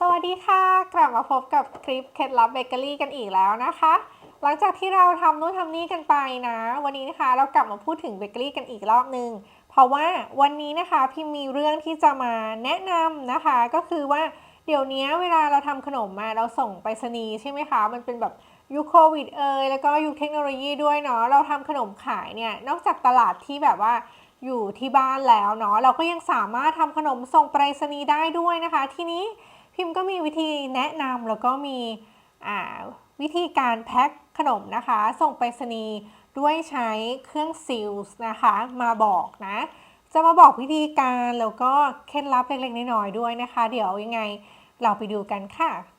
สวัสดีค่ะ กลับมาพบกับคลิปเคล็ดลับเบเกอรี่กันอีกแล้วนะคะ หลังจากที่เราทำนู่นทำนี่กันไปนะ วันนี้นะคะเรากลับมาพูดถึงเบเกอรี่กันอีกรอบนึง เพราะว่าวันนี้นะคะพิมมีเรื่องที่จะมาแนะนำนะคะ ก็คือว่าเดี๋ยวนี้เวลาเราทำขนมมาเราส่งไปรษณีย์ใช่ไหมคะ มันเป็นแบบยุคโควิดเอยแล้วก็ยุคเทคโนโลยีด้วยเนาะเราทำขนมขายเนี่ยนอกจากตลาดที่แบบว่าอยู่ที่บ้านแล้วเนาะเราก็ยังสามารถทำขนมส่งไปรษณีย์ได้ด้วยนะคะ ทีนี้ พิมพ์ก็มีวิธีแนะนำแล้วก็มีวิธีการแพ็คขนมนะคะ ส่งไปรษณีย์ด้วยใช้เครื่องซิลส์นะคะมาบอกนะ จะมาบอกวิธีการแล้วก็เคล็ดลับเล็กๆน้อยๆด้วยนะคะ เดี๋ยวยังไงเราไปดูกันค่ะ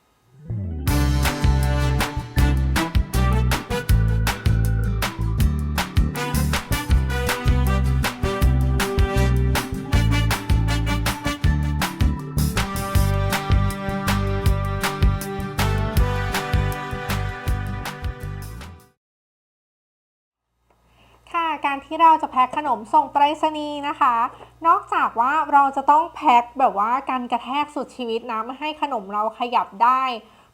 ที่เราจะแพ็คขนมส่งไปรษณีย์นะคะ นอกจากว่าเราจะต้องแพ็คแบบว่าการกระแทกสุดชีวิตนะไม่ให้ขนมเราขยับได้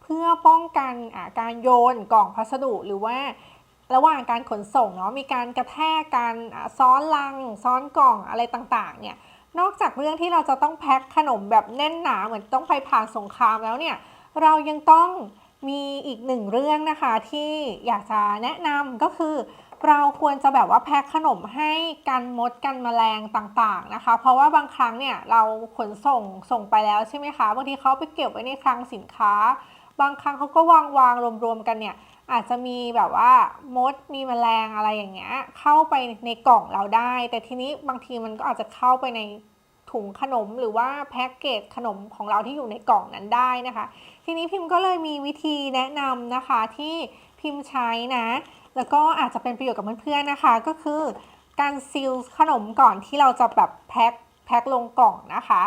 เพื่อป้องกันอาการโยนกล่องพัสดุหรือว่าระหว่างการขนส่งเนาะมีการกระแทกการซ้อนลัง ซ้อนกล่องอะไรต่างๆเนี่ยนอกจากเรื่องที่เราจะต้องแพ็คขนมแบบแน่นหนาเหมือนต้องไปผ่านสงครามแล้วเนี่ยเรายังต้องมีอีกหนึ่งเรื่องนะคะที่อยากจะแนะนำก็คือ เราควรจะแบบว่าแพ็คขนมให้กันมดกันแมลงต่างๆนะคะ เพราะว่าบางครั้งเนี่ยเราขนส่งส่งไปแล้วใช่ไหมคะบางทีเขาไปเก็บไว้ในคลังสินค้า บางครั้งเขาก็วางวางรวมๆกันเนี่ยอาจจะมีแบบว่ามดมีแมลงอะไรอย่างเงี้ยเข้าไปในกล่องเราได้ แต่ทีนี้บางทีมันก็อาจจะเข้าไปในถุงขนมหรือว่าแพ็กเกจขนมของเราที่อยู่ในกล่องนั้นได้นะคะ ทีนี้พิมพ์ก็เลยมีวิธีแนะนำนะคะที่พิมพ์ใช้นะ แล้วก็อาจจะเป็นประโยชน์กับเพื่อนๆนะคะ ก็คือการซีลขนมก่อนที่เราจะแบบแพ็คแพ็คลงกล่องนะคะ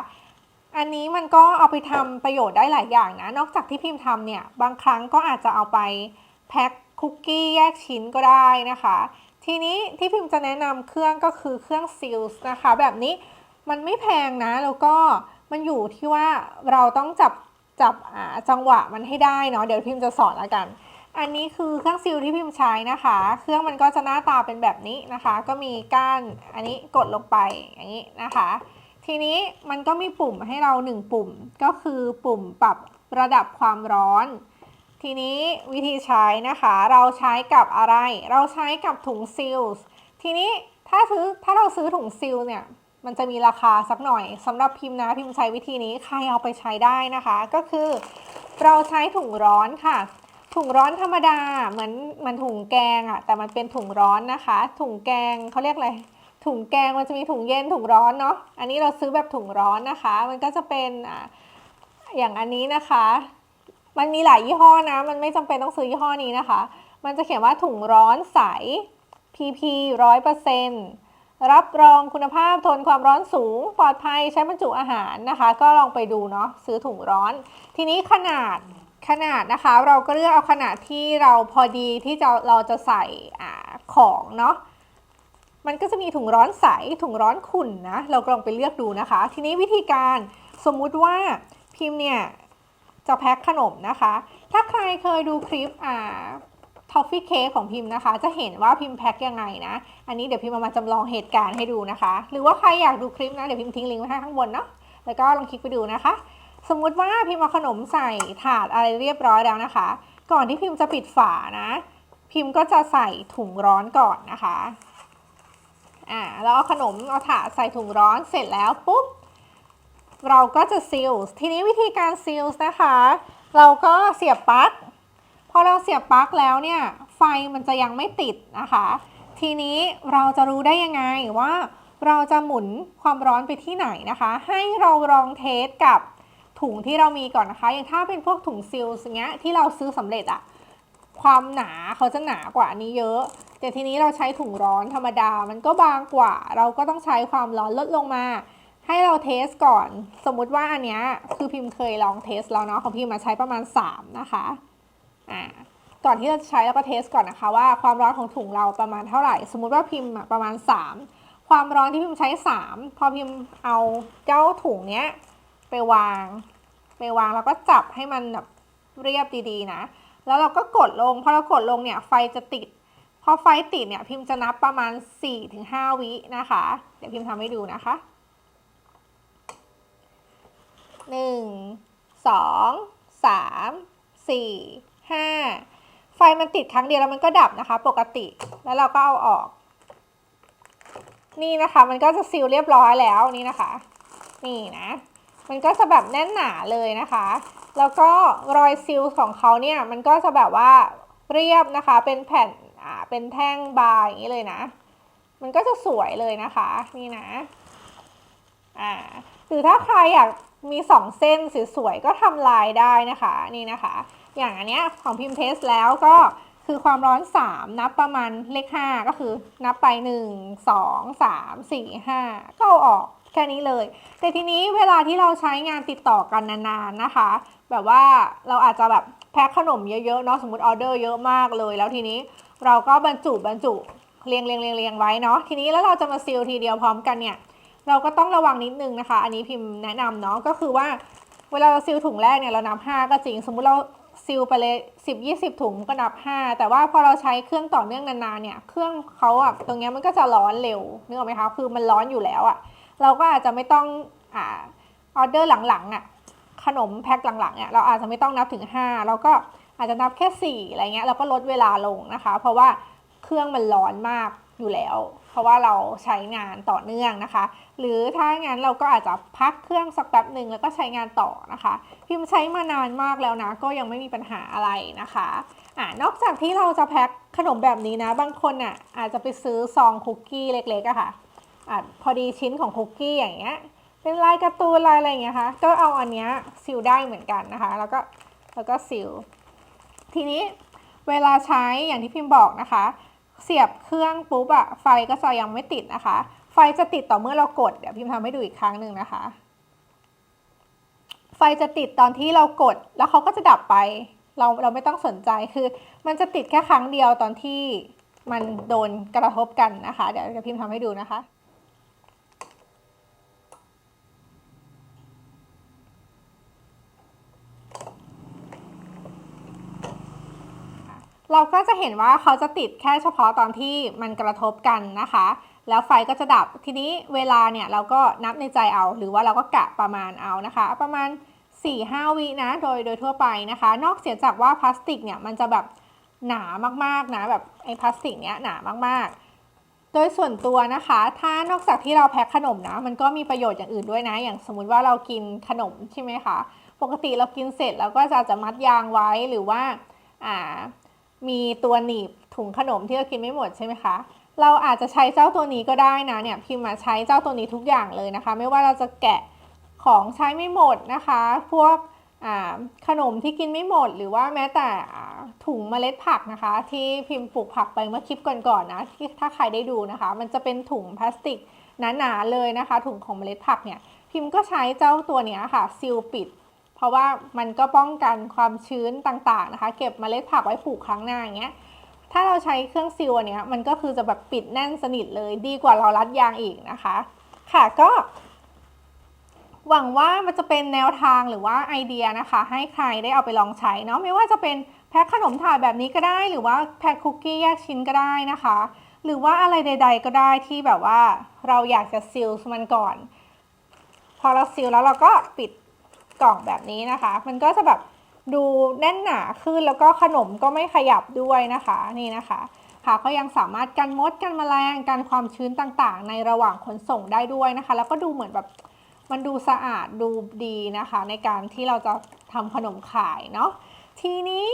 อันนี้มันก็เอาไปทำประโยชน์ได้หลายอย่างนะ นอกจากที่พิมพ์ทำเนี่ย บางครั้งก็อาจจะเอาไปแพ็คคุกกี้แยกชิ้นก็ได้นะคะ ทีนี้ที่พิมพ์จะแนะนำเครื่องก็คือเครื่องซีลนะคะ แบบนี้มันไม่แพงนะ แล้วก็มันอยู่ที่ว่าเราต้องจับจับจังหวะมันให้ได้เนาะ เดี๋ยวพิมพ์จะสอนแล้วกัน อันนี้คือเครื่องซีลที่พิมพ์ใช้นะคะ เครื่องมันก็จะหน้าตาเป็นแบบนี้นะคะ ก็มีก้านอันนี้กดลงไปอย่างนี้นะคะ ทีนี้มันก็มีปุ่มให้เราหนึ่งปุ่ม ก็คือปุ่มปรับระดับความร้อน ทีนี้วิธีใช้นะคะ เราใช้กับอะไร เราใช้กับถุงซีลทีนี้ถ้าซื้อถ้าเราซื้อถุงซีลเนี่ยมันจะมีราคาสักหน่อยสำหรับพิมพ์นะพิมพ์ใช้วิธีนี้ใครเอาไปใช้ได้นะคะ ก็คือ เราใช้ถุงร้อนค่ะ ถุงร้อนธรรมดาเหมือนเหมันถุงแกงอะแต่มันเป็นถุงร้อนนะคะ ถุงแกงเขาเรียกอะไรถุงแกงมันจะมีถุงเย็นถุงร้อนเนาะอันนี้เราซื้อแบบถุงร้อนนะคะ มันก็จะเป็นอ่าอย่างอันนี้นะคะ มันมีหลายยี่ห้อนะ มันไม่จำเป็นต้องซื้อยี่ห้อนี้นะคะ มันจะเขียนว่าถุงร้อนใส PP ร้อยเปอร์เซ็นต์รับรองคุณภาพทนความร้อนสูง ปลอดภัยใช้บรรจุอาหารนะคะ ก็ลองไปดูเนาะซื้อถุงร้อน ทีนี้ขนาด ขนาดนะคะเราก็เลือกเอาขนาดที่เราพอดีที่จะเราจะใส่อของเนาะมันก็จะมีถุงร้อนใสถุงร้อนขุ่นนะเราลองไปเลือกดูนะคะ ทีนี้วิธีการสมมุติว่าพิมพ์เนี่ยจะแพ็คขนมนะคะ ถ้าใครเคยดูคลิปอ่าทอฟฟี่เค้กของพิมพ์นะคะ จะเห็นว่าพิมพ์แพ็คยังไงนะ อันนี้เดี๋ยวพิมพ์มาจำลองเหตุการณ์ให้ดูนะคะ หรือว่าใครอยากดูคลิปนะ เดี๋ยวพิมพ์ทิ้งลิงก์ไว้ให้ข้างบนเนาะแล้วก็ลองคลิกไปดูนะคะ สมมุติว่าพิมพ์เอาขนมใส่ถาดอะไรเรียบร้อยแล้วนะคะ ก่อนที่พิมพ์จะปิดฝานะ พิมพ์ก็จะใส่ถุงร้อนก่อนนะคะอ่าแล้วเอาขนมเอาถาดใส่ถุงร้อนเสร็จแล้วปุ๊บเราก็จะซีลทีนี้วิธีการซีลนะคะ เราก็เสียบปลั๊กพอเราเสียบปลั๊กแล้วเนี่ย ไฟมันจะยังไม่ติดนะคะ ทีนี้เราจะรู้ได้ยังไงว่า เราจะหมุนความร้อนไปที่ไหนนะคะ ให้เราลองเทสกับ ถุงที่เรามีก่อนนะคะ อย่างถ้าเป็นพวกถุงซิลส์อย่างเงี้ยที่เราซื้อสำเร็จอะความหนาเขาจะหนากว่านี้เยอะ แต่ทีนี้เราใช้ถุงร้อนธรรมดา มันก็บางกว่า เราก็ต้องใช้ความร้อนลดลงมา ให้เราเทสก่อน สมมุติว่าอันเนี้ยคือพิมพ์เคยลองเทสแล้วเนาะของพิมพ์มาใช้ประมาณ 3 นะคะอ่าก่อนที่เราจะใช้เราก็เทสก่อนนะคะว่าความร้อนของถุงเราประมาณเท่าไหร่ สมมุติว่าพิมพ์ประมาณ 3 ความร้อนที่พิมพ์ใช้ 3 พอพิมพ์เอาเจ้าถุงเนี้ยไปวาง วางแล้วก็จับให้มันแบบเรียบดีๆนะ แล้วเราก็กดลง พอเรากดลงเนี่ยไฟจะติด พอไฟติดเนี่ยพิมพ์จะนับประมาณ 4-5 วินะคะ เดี๋ยวพิมพ์ทำให้ดูนะคะ 1 2 3 4 5 ไฟมันติดครั้งเดียวแล้วมันก็ดับนะคะ ปกติ แล้วเราก็เอาออก นี่นะคะ มันก็จะซีลเรียบร้อยแล้วนี่นะคะ นี่นะ มันก็จะแบบแน่นหนาเลยนะคะ แล้วก็รอยซีลของเขาเนี่ยมันก็จะแบบว่าเรียบนะคะ เป็นแผ่นอ่าเป็นแท่งบาร์อย่างนี้เลยนะ มันก็จะสวยเลยนะคะนี่นะอ่าหรือถ้าใครอยากมีสองเส้นสวยๆก็ทำลายได้นะคะนี่นะคะ อย่างอันเนี้ยของพิมพ์เทสแล้วก็คือความร้อน 3 นับประมาณเลข 5 ก็คือนับไป 1 2 3 4 5ก็เอาออก แค่นี้เลย แต่ทีนี้เวลาที่เราใช้งานติดต่อกันนานๆนะคะ แบบว่าเราอาจจะแบบแพ็คขนมเยอะๆเนาะสมมติออเดอร์เยอะมากเลย แล้วทีนี้เราก็บรรจุบรรจุเรียงเรียงเรียงเรียงไว้เนาะทีนี้แล้วเราจะมาซีลทีเดียวพร้อมกันเนี่ยเราก็ต้องระวังนิดนึงนะคะ อันนี้พิมพ์แนะนำเนาะก็คือว่าเวลาเราซีลถุงแรกเนี่ยเรานับ 5 ก็จริง สมมุติเราซีลไปเลย 10 20 ถุงก็นับ 5 แต่ว่าพอเราใช้เครื่องต่อเนื่องนานๆเนี่ยเครื่องเขาอะตรงเนี้ยมันก็จะร้อนเร็วนึกออกไหมคะคือมันร้อนอยู่แล้วอะ เราก็อาจจะไม่ต้องอ่าออเดอร์หลังๆอะขนมแพ็คหลังๆเนี่ยเราอาจจะไม่ต้องนับถึง 5 เราก็อาจจะนับแค่ 4 อะไรเงี้ยเราก็ลดเวลาลงนะคะ เพราะว่าเครื่องมันร้อนมากอยู่แล้ว เพราะว่าเราใช้งานต่อเนื่องนะคะ หรือถ้างั้นเราก็อาจจะพักเครื่องสักแป๊บหนึ่งแล้วก็ใช้งานต่อนะคะ พิมพ์ใช้มานานมากแล้วนะ ก็ยังไม่มีปัญหาอะไรนะคะอ่านอกจากที่เราจะแพ็คขนมแบบนี้นะ บางคนอะอาจจะไปซื้อซองคุกกี้เล็กๆอะค่ะ อพอดีชิ้นของคุกกี้อย่างเงี้ย เป็นลายการ์ตูนลายอะไรอย่างเงี้ยค่ะก็เอาอันเนี้ยซิลได้เหมือนกันนะคะ แล้วก็แล้วก็ซิลทีนี้เวลาใช้อย่างที่พิมพ์บอกนะคะ เสียบเครื่องปุ๊บอะไฟก็จะยังไม่ติดนะคะ ไฟจะติดต่อเมื่อเรากดเดี๋ยวพิมพ์ทำให้ดูอีกครั้งหนึ่งนะคะ ไฟจะติดตอนที่เรากดแล้วเขาก็จะดับไป เราเราไม่ต้องสนใจคือ มันจะติดแค่ครั้งเดียวตอนที่มันโดนกระทบกันนะคะ เดี๋ยวจะพิมพ์ทำให้ดูนะคะ เราก็จะเห็นว่าเขาจะติดแค่เฉพาะตอนที่มันกระทบกันนะคะ แล้วไฟก็จะดับทีนี้เวลาเนี่ยเราก็นับในใจเอา หรือว่าเราก็กะประมาณเอานะคะ ประมาณ 4-5 วินะโดยโดยทั่วไปนะคะ นอกเสียจากว่าพลาสติกเนี่ยมันจะแบบหนามากๆนะแบบไอ้พลาสติกเนี้ยหนามากๆ โดยส่วนตัวนะคะ ถ้านอกจากที่เราแพ็คขนมนะมันก็มีประโยชน์อย่างอื่นด้วยนะ อย่างสมมุติว่าเรากินขนมใช่ไหมคะปกติเรากินเสร็จเราก็จะจะมัดยางไว้หรือว่าอ่า มีตัวหนีบถุงขนมที่เรากินไม่หมดใช่ไหมคะ เราอาจจะใช้เจ้าตัวนี้ก็ได้นะเนี่ยพิมพ์มาใช้เจ้าตัวนี้ทุกอย่างเลยนะคะ ไม่ว่าเราจะแกะของใช้ไม่หมดนะคะ พวกขนมที่กินไม่หมด หรือว่าแม้แต่ถุงเมล็ดผักนะคะ ที่พิมพ์ปลูกผักไปเมื่อคลิปก่อนๆนนะที่ถ้าใครได้ดูนะคะ มันจะเป็นถุงพลาสติกหนาๆเลยนะคะ ถุงของเมล็ดผักเนี่ยพิมพ์ก็ใช้เจ้าตัวนี้ค่ะซีลปิด เพราะว่ามันก็ป้องกันความชื้นต่างๆนะคะ เก็บเมล็ดผักไว้ปลูกครั้งหน้าอย่างเงี้ยถ้าเราใช้เครื่องซีลอันเนี้ยมันก็คือจะแบบปิดแน่นสนิทเลยดีกว่าเรารัดยางอีกนะคะ ค่ะก็ หวังว่ามันจะเป็นแนวทางหรือว่าไอเดียนะคะ ให้ใครได้เอาไปลองใช้เนาะไม่ว่าจะเป็นแพ็คขนมถาดแบบนี้ก็ได้ หรือว่าแพ็คคุกกี้แยกชิ้นก็ได้นะคะ หรือว่าอะไรใด ๆ ก็ได้ที่แบบว่าเราอยากจะซีลมันก่อน พอเราซีลแล้วเราก็ปิด กล่องแบบนี้นะคะ มันก็จะแบบดูแน่นหนาขึ้นแล้วก็ขนมก็ไม่ขยับด้วยนะคะนี่นะคะค่ะก็ยังสามารถกันมดกันแมลงกันความชื้นต่างๆ ในระหว่างขนส่งได้ด้วยนะคะ แล้วก็ดูเหมือนแบบมันดูสะอาดดูดีนะคะ ในการที่เราจะทำขนมขายเนาะทีนี้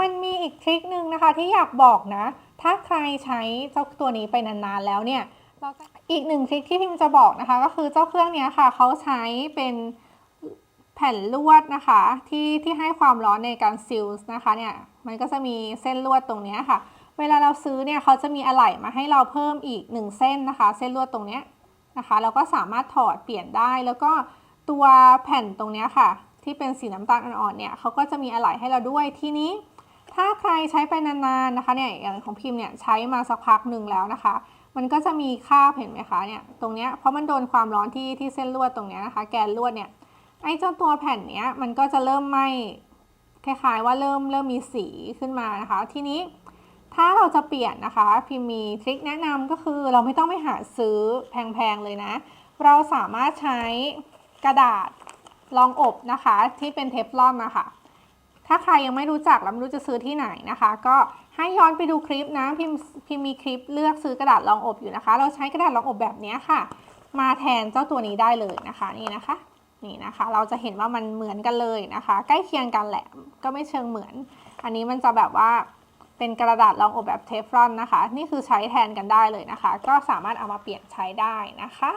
มันมีอีกทริคนึงนะคะที่อยากบอกนะ ถ้าใครใช้เจ้าตัวนี้ไปนานๆแล้วเนี่ยอีกหนึ่งทริคที่พิมจะบอกนะคะ ก็คือเจ้าเครื่องนี้ค่ะเขาใช้เป็น แผ่นลวดนะคะที่ที่ให้ความร้อนในการซิลส์นะคะเนี่ยมันก็จะมีเส้นลวดตรงนี้ค่ะ เวลาเราซื้อเนี่ยเขาจะมีอะไหล่มาให้เราเพิ่มอีก 1 เส้นนะคะ เส้นลวดตรงนี้นะคะ เราก็สามารถถอดเปลี่ยนได้แล้วก็ตัวแผ่นตรงนี้ค่ะ ที่เป็นสีน้ำตาลอ่อนๆเนี่ยเขาก็จะมีอะไหล่ให้เราด้วยทีนี้ ถ้าใครใช้ไปนานๆนะคะเนี่ยอย่างของพิมพ์เนี่ยใช้มาสักพักหนึ่งแล้วนะคะ มันก็จะมีคราบเห็นไหมคะเนี่ยตรงนี้เพราะมันโดนความร้อนที่ที่เส้นลวดตรงนี้นะคะ แกนลวดเนี่ย ไอ้เจ้าตัวแผ่นเนี้ยมันก็จะเริ่มไหมคล้ายๆว่าเริ่มเริ่มมีสีขึ้นมานะคะ ทีนี้ถ้าเราจะเปลี่ยนนะคะ พิมมีทริคแนะนำก็คือเราไม่ต้องไปหาซื้อแพงๆเลยนะ เราสามารถใช้กระดาษรองอบนะคะ ที่เป็นเทฟลอนนะคะถ้าใครยังไม่รู้จักแล้วไม่รู้จะซื้อที่ไหนนะคะ ก็ให้ย้อนไปดูคลิปนะพิมพิมมีคลิปเลือกซื้อกระดาษรองอบอยู่นะคะ เราใช้กระดาษรองอบแบบนี้ค่ะ มาแทนเจ้าตัวนี้ได้เลยนะคะนี่นะคะ นี่นะคะ เราจะเห็นว่ามันเหมือนกันเลยนะคะ ใกล้เคียงกันแหละก็ไม่เชิงเหมือน อันนี้มันจะแบบว่าเป็นกระดาษรองอบแบบเทฟลอนนะคะ นี่คือใช้แทนกันได้เลยนะคะ ก็สามารถเอามาเปลี่ยนใช้ได้นะคะ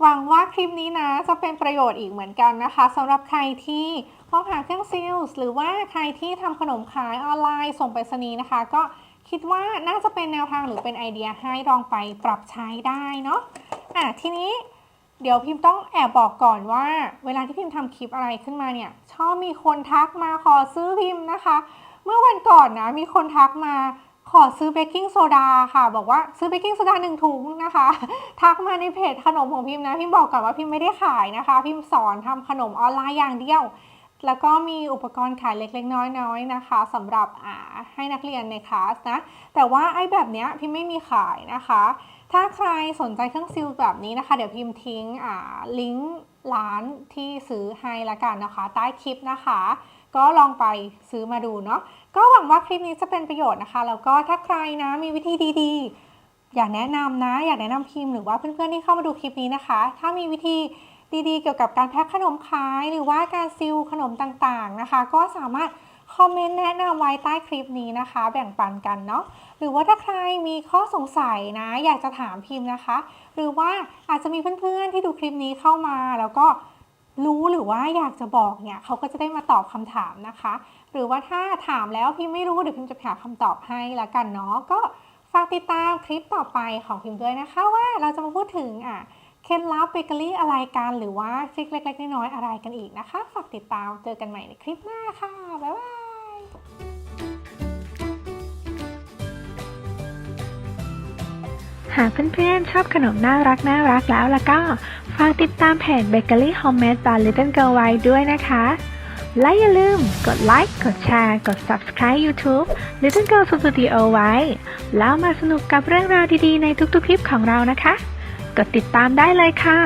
หวังว่าคลิปนี้นะจะเป็นประโยชน์อีกเหมือนกันนะคะสำหรับใครที่มองหาเครื่องซิลส์หรือว่าใครที่ทำขนมขายออนไลน์ส่งไปรษณีย์นะคะ ก็คิดว่าน่าจะเป็นแนวทางหรือเป็นไอเดียให้ลองไปปรับใช้ได้เนาะอะทีนี้ เดี๋ยวพิมพ์ต้องแอบบอกก่อนว่า เวลาที่พิมพ์ทำคลิปอะไรขึ้นมาเนี่ย ชอบมีคนทักมาขอซื้อพิมพ์นะคะ เมื่อวันก่อนนะมีคนทักมาขอซื้อเบกกิ้งโซดาค่ะ บอกว่าซื้อเบกกิ้งโซดาหนึ่งถุงนะคะ ทักมาในเพจขนมของพิมพ์นะ พิมพ์บอกก่อนว่าพิมพ์ไม่ได้ขายนะคะ พิมพ์สอนทำขนมออนไลน์อย่างเดียว แล้วก็มีอุปกรณ์ขายเล็กๆ น้อยๆนะคะสำหรับอ่าให้นักเรียนในคลาสนะ แต่ว่าไอ้แบบเนี้ยพิมไม่มีขายนะคะ ถ้าใครสนใจเครื่องซิลแบบนี้นะคะ เดี๋ยวพิมพ์ทิ้งอ่าลิงก์ร้านที่ซื้อให้ละกันนะคะ ใต้คลิปนะคะ ก็ลองไปซื้อมาดูเนาะก็หวังว่าคลิปนี้จะเป็นประโยชน์นะคะ แล้วก็ถ้าใครนะมีวิธีดีๆ อยากแนะนำนะ อยากแนะนำพิมพ์หรือว่าเพื่อนๆที่เข้ามาดูคลิปนี้นะคะ ถ้ามีวิธีดีๆ เกี่ยวกับการแพ็คขนมขายหรือว่าการซิลขนมต่างๆนะคะ ก็สามารถคอมเมนต์แนะนำไว้ใต้คลิปนี้นะคะ แบ่งปันกันเนาะหรือว่าถ้าใครมีข้อสงสัยนะ อยากจะถามพิมพ์นะคะ หรือว่าอาจจะมีเพื่อนๆที่ดูคลิปนี้เข้ามา แล้วก็รู้หรือว่าอยากจะบอกเนี่ยเขาก็จะได้มาตอบคำถามนะคะ หรือว่าถ้าถามแล้วพิมไม่รู้เดี๋ยวพิมจะหาคำตอบให้ละกันเนาะก็ฝากติดตามคลิปต่อไปของพิมด้วยนะคะว่าเราจะมาพูดถึงอะ เคล็ดลับเบเกอรี่อะไรกันหรือว่าทริคเล็ก ๆ น้อยๆอะไรกันอีกนะคะ ฝากติดตามเจอกันใหม่ในคลิปหน้าค่ะ บ๊ายบายหากเพื่อนๆ ชอบขนมน่ารักน่ารักแล้วแล้วก็ฝากติดตามเพจ Bakery Homemade by Little Girl ไว้ด้วยนะคะ และอย่าลืมกดไลค์กดแชร์ กด Subscribe YouTube Little Girl Studio ไว้ แล้วมาสนุกกับเรื่องราวดีๆ ในทุกๆ คลิปของเรานะคะ กดติดตามได้เลยค่ะ